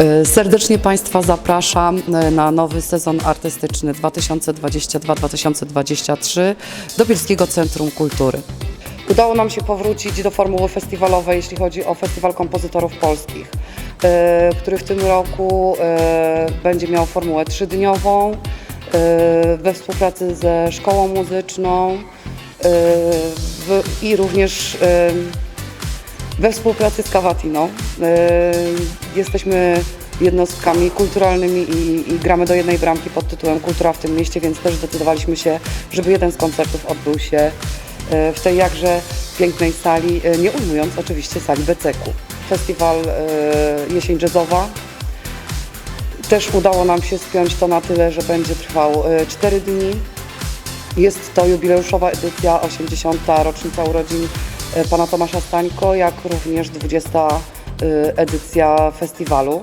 E, Serdecznie Państwa zapraszam e, na nowy sezon artystyczny 2022-2023 do Bielskiego Centrum Kultury. Udało nam się powrócić do formuły festiwalowej, jeśli chodzi o Festiwal Kompozytorów Polskich, e, który w tym roku będzie miał formułę trzydniową we współpracy ze Szkołą Muzyczną i również we współpracy z Cavatiną. E, Jesteśmy jednostkami kulturalnymi i, i gramy do jednej bramki pod tytułem Kultura w tym mieście, więc też zdecydowaliśmy się, żeby jeden z koncertów odbył się e, w tej jakże pięknej sali, e, nie ujmując oczywiście sali Beceku. Festiwal Jesień Jazzowa. Też udało nam się spiąć to na tyle, że będzie trwał 4 dni. Jest to jubileuszowa edycja, 80. rocznica urodzin pana Tomasza Stańko, jak również 20. e, edycja festiwalu.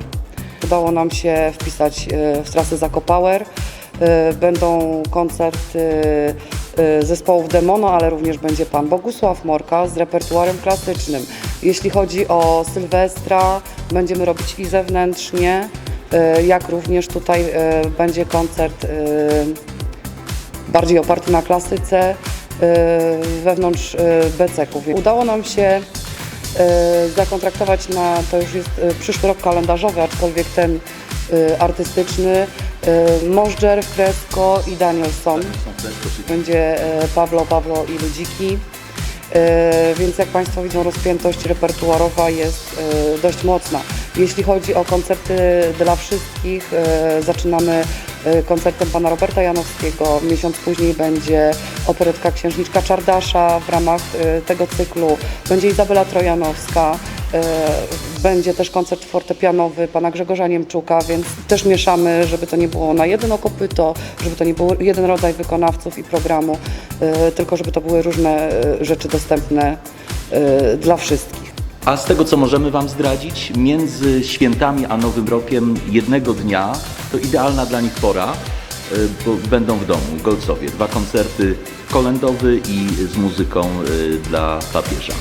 Udało nam się wpisać e, w trasę Zakopower. E, Będą koncerty e, zespołów Demono, ale również będzie pan Bogusław Morka z repertuarem klasycznym. Jeśli chodzi o Sylwestra, będziemy robić i zewnętrznie, e, jak również tutaj e, będzie koncert e, bardziej oparty na klasyce wewnątrz y, beceków. Udało nam się y, zakontraktować na, to już jest y, przyszły rok kalendarzowy, aczkolwiek ten y, artystyczny, y, Możdżer, Kresko i Danielson. Będzie Pablo, Pablo i Ludziki. Więc jak Państwo widzą, rozpiętość repertuarowa jest dość mocna. Jeśli chodzi o koncerty dla wszystkich, zaczynamy koncertem pana Roberta Janowskiego. Miesiąc później będzie operetka Księżniczka Czardasza w ramach e, tego cyklu. Będzie Izabela Trojanowska. e, Będzie też koncert fortepianowy pana Grzegorza Niemczuka, więc też mieszamy, żeby to nie było na jedno kopyto, żeby to nie był jeden rodzaj wykonawców i programu, e, tylko żeby to były różne rzeczy dostępne dla wszystkich. A z tego, co możemy Wam zdradzić, między świętami a Nowym Rokiem jednego dnia to idealna dla nich pora, y, będą w domu, Golcowie. Dwa koncerty kolendowy i z muzyką y, dla papieża.